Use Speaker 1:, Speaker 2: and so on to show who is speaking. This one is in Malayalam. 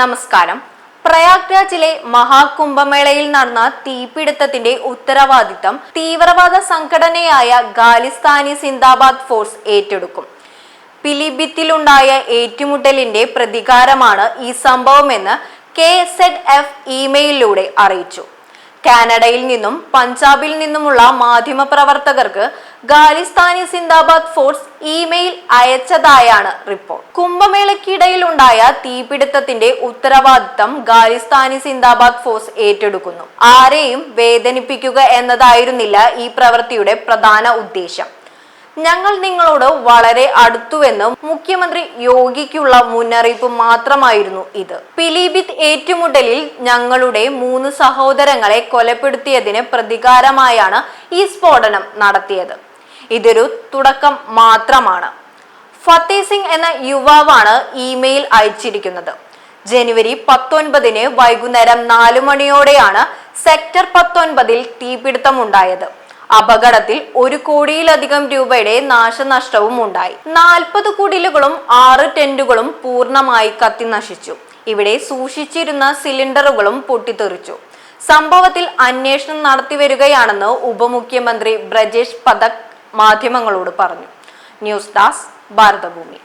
Speaker 1: നമസ്കാരം. പ്രയാഗ്രാജിലെ മഹാകുംഭമേളയിൽ നടന്ന തീപിടുത്തത്തിന്റെ ഉത്തരവാദിത്തം തീവ്രവാദ സംഘടനയായ ഖാലിസ്ഥാനി സിന്ദാബാദ് ഫോഴ്സ് ഏറ്റെടുക്കും. പിലിബിത്തിലുണ്ടായ ഏറ്റുമുട്ടലിന്റെ പ്രതികാരമാണ് ഈ സംഭവമെന്ന് കെ സെഡ് എഫ് ഇമെയിലിലൂടെ അറിയിച്ചു. കാനഡയിൽ നിന്നും പഞ്ചാബിൽ നിന്നുമുള്ള മാധ്യമപ്രവർത്തകർക്ക് ഖാലിസ്ഥാനി സിന്ദാബാദ് ഫോഴ്സ് ഇമെയിൽ അയച്ചതായാണ് റിപ്പോർട്ട്. കുംഭമേളയ്ക്കിടയിൽ ഉണ്ടായ തീപിടുത്തത്തിന്റെ ഉത്തരവാദിത്തം ഖാലിസ്ഥാനി സിന്ദാബാദ് ഫോഴ്സ് ഏറ്റെടുക്കുന്നു. ആരെയും വേദനിപ്പിക്കുക എന്നതായിരുന്നില്ല ഈ പ്രവൃത്തിയുടെ പ്രധാന ഉദ്ദേശം. ഞങ്ങൾ നിങ്ങളോട് വളരെ അടുത്തുവെന്ന് മുഖ്യമന്ത്രി യോഗിക്കുള്ള മുന്നറിയിപ്പ് മാത്രമായിരുന്നു ഇത്. പിലിഭിത്ത് ഏറ്റുമുട്ടലിൽ ഞങ്ങളുടെ മൂന്ന് സഹോദരങ്ങളെ കൊലപ്പെടുത്തിയതിന് പ്രതികാരമായാണ് ഈ സ്ഫോടനം നടത്തിയത്. ഇതൊരു തുടക്കം മാത്രമാണ്. ഫത്തേ സിംഗ് എന്ന യുവാവാണ് ഇമെയിൽ അയച്ചിരിക്കുന്നത്. ജനുവരി പത്തൊൻപതിന് വൈകുന്നേരം നാലു മണിയോടെയാണ് സെക്ടർ പത്തൊൻപതിൽ തീപിടുത്തമുണ്ടായത്. അപകടത്തിൽ ഒരു കോടിയിലധികം രൂപയുടെ നാശനഷ്ടവും ഉണ്ടായി. നാൽപ്പത് കുടിലുകളും ആറ് ടെന്റുകളും പൂർണമായി കത്തി നശിച്ചു. ഇവിടെ സൂക്ഷിച്ചിരുന്ന സിലിണ്ടറുകളും പൊട്ടിത്തെറിച്ചു. സംഭവത്തിൽ അന്വേഷണം നടത്തിവരികയാണെന്ന് ഉപമുഖ്യമന്ത്രി ബ്രജേഷ് പഥക് മാധ്യമങ്ങളോട് പറഞ്ഞു. News desk Bharathabhoomi.